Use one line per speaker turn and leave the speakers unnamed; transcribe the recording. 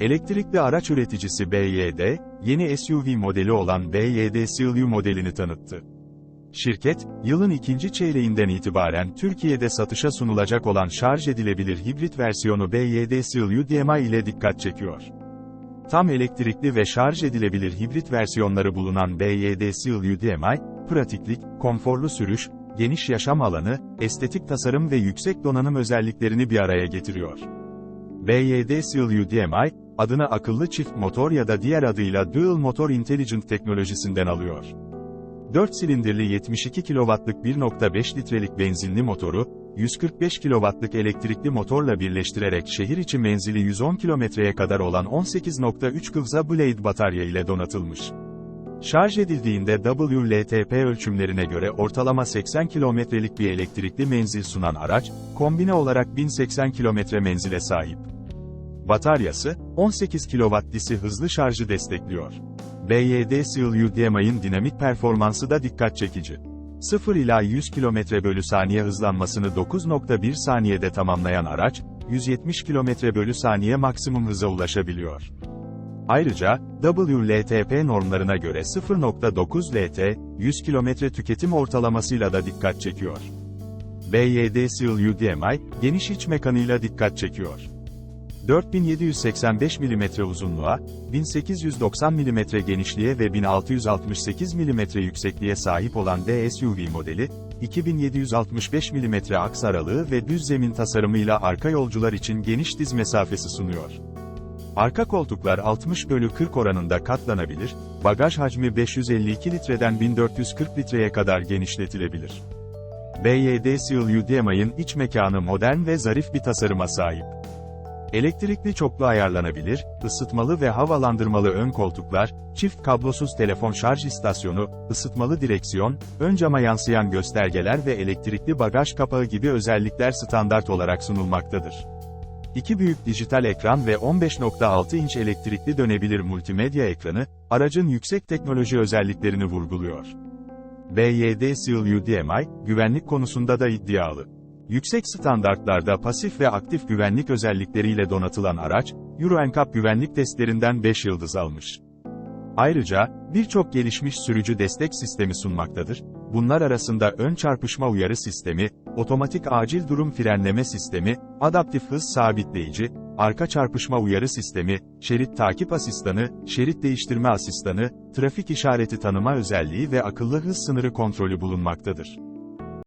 Elektrikli araç üreticisi BYD, yeni SUV modeli olan BYD CLU modelini tanıttı. Şirket, yılın ikinci çeyreğinden itibaren Türkiye'de satışa sunulacak olan şarj edilebilir hibrit versiyonu BYD CLU DMI ile dikkat çekiyor. Tam elektrikli ve şarj edilebilir hibrit versiyonları bulunan BYD CLU DMI, pratiklik, konforlu sürüş, geniş yaşam alanı, estetik tasarım ve yüksek donanım özelliklerini bir araya getiriyor. BYD CLU DMI, adını akıllı çift motor ya da diğer adıyla Dual Motor Intelligent teknolojisinden alıyor. 4 silindirli 72 kW'lık 1.5 litrelik benzinli motoru, 145 kW'lık elektrikli motorla birleştirerek şehir içi menzili 110 kilometreye kadar olan 18.3 kWh Blade batarya ile donatılmış. Şarj edildiğinde WLTP ölçümlerine göre ortalama 80 kilometrelik bir elektrikli menzil sunan araç, kombine olarak 1080 kilometre menzile sahip. Bataryası, 18 kW disi hızlı şarjı destekliyor. BYD CLU DMI'ın dinamik performansı da dikkat çekici. 0 ila 100 km bölü saniye hızlanmasını 9.1 saniyede tamamlayan araç, 170 km bölü saniye maksimum hıza ulaşabiliyor. Ayrıca, WLTP normlarına göre 0.9 LT, 100 km tüketim ortalamasıyla da dikkat çekiyor. BYD CLU DMI, geniş iç mekanıyla dikkat çekiyor. 4785 mm uzunluğa, 1890 mm genişliğe ve 1668 mm yüksekliğe sahip olan DSUV modeli, 2765 mm aks aralığı ve düz zemin tasarımıyla arka yolcular için geniş diz mesafesi sunuyor. Arka koltuklar 60 bölü 40 oranında katlanabilir, bagaj hacmi 552 litreden 1440 litreye kadar genişletilebilir. BYD CLU DMI'ın iç mekanı modern ve zarif bir tasarıma sahip. Elektrikli çoklu ayarlanabilir, ısıtmalı ve havalandırmalı ön koltuklar, çift kablosuz telefon şarj istasyonu, ısıtmalı direksiyon, ön cama yansıyan göstergeler ve elektrikli bagaj kapağı gibi özellikler standart olarak sunulmaktadır. İki büyük dijital ekran ve 15.6 inç elektrikli dönebilir multimedya ekranı, aracın yüksek teknoloji özelliklerini vurguluyor. BYD CLU DMI, güvenlik konusunda da iddialı. Yüksek standartlarda pasif ve aktif güvenlik özellikleriyle donatılan araç, Euro NCAP güvenlik testlerinden 5 yıldız almış. Ayrıca, birçok gelişmiş sürücü destek sistemi sunmaktadır. Bunlar arasında ön çarpışma uyarı sistemi, otomatik acil durum frenleme sistemi, adaptif hız sabitleyici, arka çarpışma uyarı sistemi, şerit takip asistanı, şerit değiştirme asistanı, trafik işareti tanıma özelliği ve akıllı hız sınırı kontrolü bulunmaktadır.